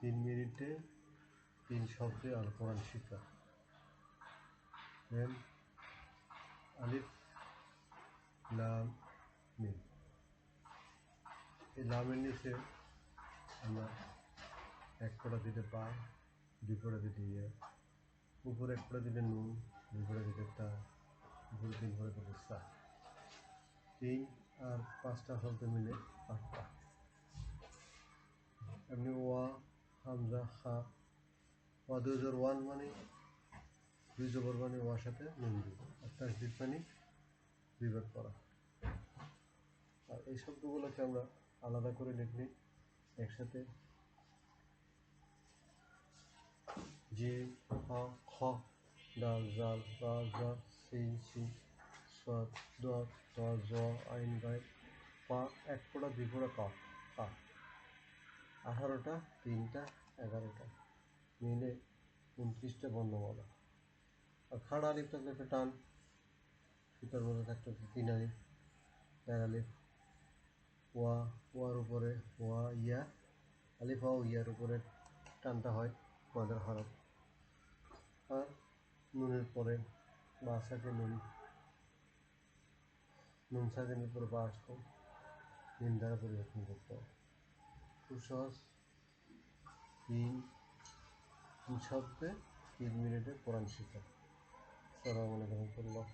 তিন মিনিটে, তিন শব্দে আল কোরআন শিক্ষা দেন আলিফ, লাম, মিম। এই লামের নিচে আমরা এক ফোঁটা দিতে পা, দুই ফোঁটা দিতে ইয়ে উপরে এক ফোঁটা দিলে নুন, দুই ফোঁটা দিতে তা, উপরে তিন ফোঁটা দিতে সা। তিন আর পাঁচটা শব্দ মিলে আটটা এমনি ওয়া, হামজা, খা। ওয়া দুই হাজার ওয়ান মানে দুই জবর মানে ওয়ার সাথে দিব। আর তাসদিদ মানে বিভাগ করা। আর এই শব্দগুলোকে আমরা আলাদা করে লিখলি একসাথে যে হা, খ, ডাল, জাল, রা, জা সিন সিন সাদ দোয়া দোয়া জোয়া আইন গাই পা, এক ফোঁটা, দুই ফোঁটা, কা কা আঠারোটা, তিনটা, এগারোটা। মিলে উনত্রিশটা বর্ণমালা। আর খাড়া আলিফ থাকলে একটা টান ফিতার মধ্যে থাকতে তিন আলিফ। চার ওয়া, ওয়ার উপরে ওয়া, ইয়া। আলিফ, ওয়া, ইয়ার উপরে টানটা হয় মাদার হরফ আর নুনের পরে বা সাথে নুন। নুন সাথের উপরে বা আসতো নিম দ্বারা পরিবর্তন করতে হবে খুব সহজ তিন তিন শব্দে তিন মিনিটে কোরআন শিখা সালাম আলাইকুম রহমতুল্লাহ